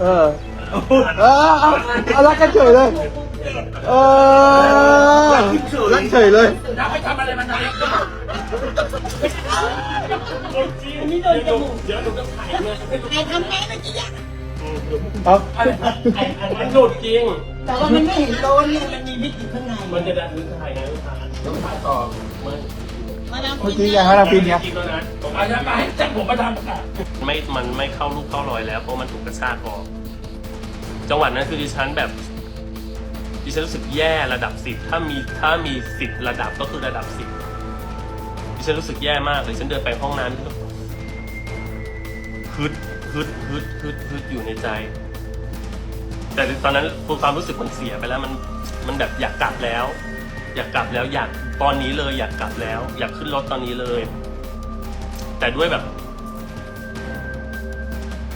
เออ เออเอาเอารักกันเฉยเลย เออรักเฉยเลยถ้าไปทำอะไรมันอะไรก็อันนี้โดนจมูกเดี๋ยวหนูจะถ่ายเลยใครทำแม่เมื่อกี้อะเอาไอ้ไอ้ไอ้มันหลุดจริง แต่ว่ามันไม่เห็นโดนเนี่ยมันมีมิดอยู่ข้างในมันจะดันหรือถ่ายไงลูกค้าต้องถ่ายต่อมันมาดาม เมื่อกี้ไงฮะนาฟินไงกินแล้วนะผมอาจจะมาให้จับผมมาทำค่ะไม่ มันไม่เข้าลูกเข้ารอยแล้ว เพราะมันถูกกระชากออก จังหวะนั้นคือดิฉันแบบ ดิฉันรู้สึกแย่ระดับสิบถ้ามีถ้ามีสิบระดับก็คือระดับสิบดิฉันรู้สึกแย่มากเลย ฉันเดินไปห้องน้ำฮึดฮึดฮึดฮึดฮึดอยู่ในใจ แต่ตอนนั้นความรู้สึกมันเสียไปแล้วมันมันแบบอยากกลับแล้ว อยากกลับแล้วอยากตอนนี้เลยอยากกลับแล้ว อยากขึ้นรถตอนนี้เลย แต่ด้วยแบบ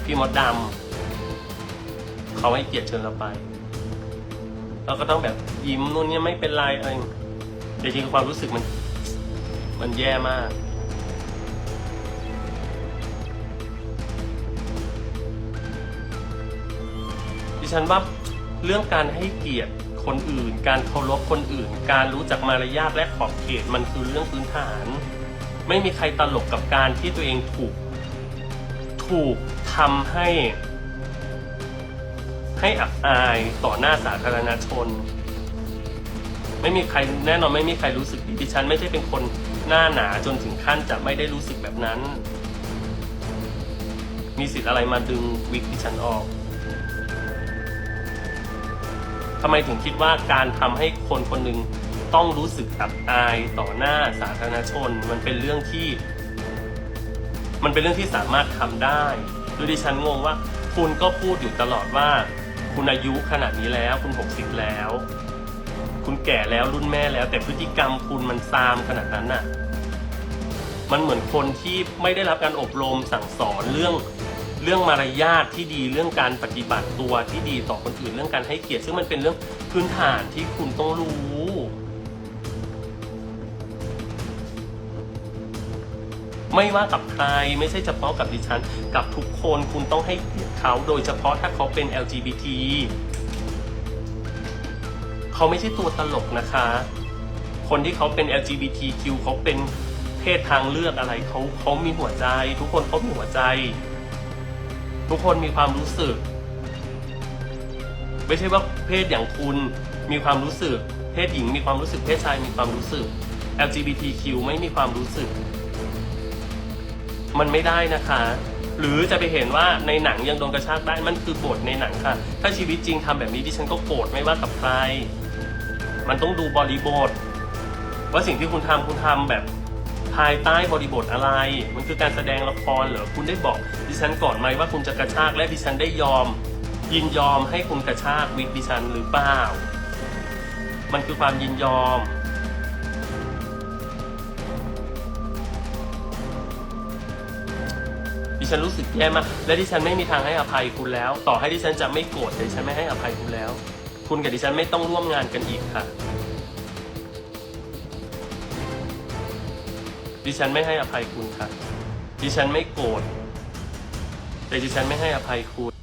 พี่มดดำเขาให้เกียรติเชิญเราไปเราก็ต้องแบบยิ้มนู่นนี่ไม่เป็นไรอะไรแต่จริงๆความรู้สึกมัน มันแย่มากดิฉันว่าเรื่องการให้เกียรติ คนอื่น การเคารพคนอื่น การรู้จักมารยาทและขอบเขตมันคือเรื่องพื้นฐาน ไม่มีใครตลกกับการที่ตัวเองถูก ถูกทำให้ ให้อับอายต่อหน้าสาธารณชน ไม่มีใครแน่นอนไม่มีใครรู้สึกดีดิฉันไม่ใช่เป็นคนหน้าหนาจนถึงขั้นจะไม่ได้รู้สึกแบบนั้น มีสิทธิ์อะไรมาดึงวิกดิฉันออก ทำไมถึงคิดว่าการทำให้คนคนหนึ่งต้องรู้สึกอับอายต่อหน้าสาธารณชน มันเป็นเรื่องที่ มันเป็นเรื่องที่สามารถทำได้คือดิฉันงงว่า คุณก็พูดอยู่ตลอดว่า คุณอายุขนาดนี้แล้ว คุณหกสิบแล้ว คุณแก่แล้วรุ่นแม่แล้ว แต่พฤติกรรมคุณมันซามขนาดนั้นน่ะ มันเหมือนคนที่ไม่ได้รับการอบรมสั่งสอนเรื่อง เรื่องมารยาทที่ดีเรื่องการปฏิบัติตัวที่ดีต่อคนอื่นเรื่องการให้เกียรติซึ่งมันเป็นเรื่องพื้นฐานที่คุณต้องรู้ไม่ว่ากับใครไม่ใช่เฉพาะกับดิฉัน กับทุกคนคุณต้องให้เกียรติเขาโดยเฉพาะถ้าเขาเป็น LGBT เขาไม่ใช่ตัวตลกนะคะ คนที่เขาเป็น LGBTQ เขาเป็นเพศทางเลือกอะไรเขาเขามีหัวใจ ทุกคนเขามีหัวใจ ทุกคนมีความรู้สึก ไม่ใช่ว่าเพศอย่างคุณมีความรู้สึก เพศหญิงมีความรู้สึกเพศชายมีความรู้สึก LGBTQ ไม่มีความรู้สึก มันไม่ได้นะคะ หรือจะไปเห็นว่าในหนังยังโดนกระชากได้มันคือบทในหนังค่ะ ถ้าชีวิตจริงทำแบบนี้ดิฉันก็โกรธไม่ว่ากับใคร มันต้องดูบริบท ว่าสิ่งที่คุณทำคุณทำแบบ ภายใต้บริบทอะไร มันคือการแสดงละครเหรอคุณได้บอกดิฉันก่อนไหมว่าคุณจะกระชากและดิฉันได้ยอม ยินยอมให้คุณกระชากวิกดิฉันหรือเปล่า มันคือความยินยอมดิฉันรู้สึกแย่มากและดิฉันไม่มีทางให้อภัยคุณแล้ว ต่อให้ดิฉันจะไม่โกรธแต่ดิฉันไม่ให้อภัยคุณแล้ว คุณกับดิฉันไม่ต้องร่วมงานกันอีกค่ะ ดิฉันไม่ให้อภัยคุณค่ะ ดิฉันไม่โกรธ แต่ดิฉันไม่ให้อภัยคุณ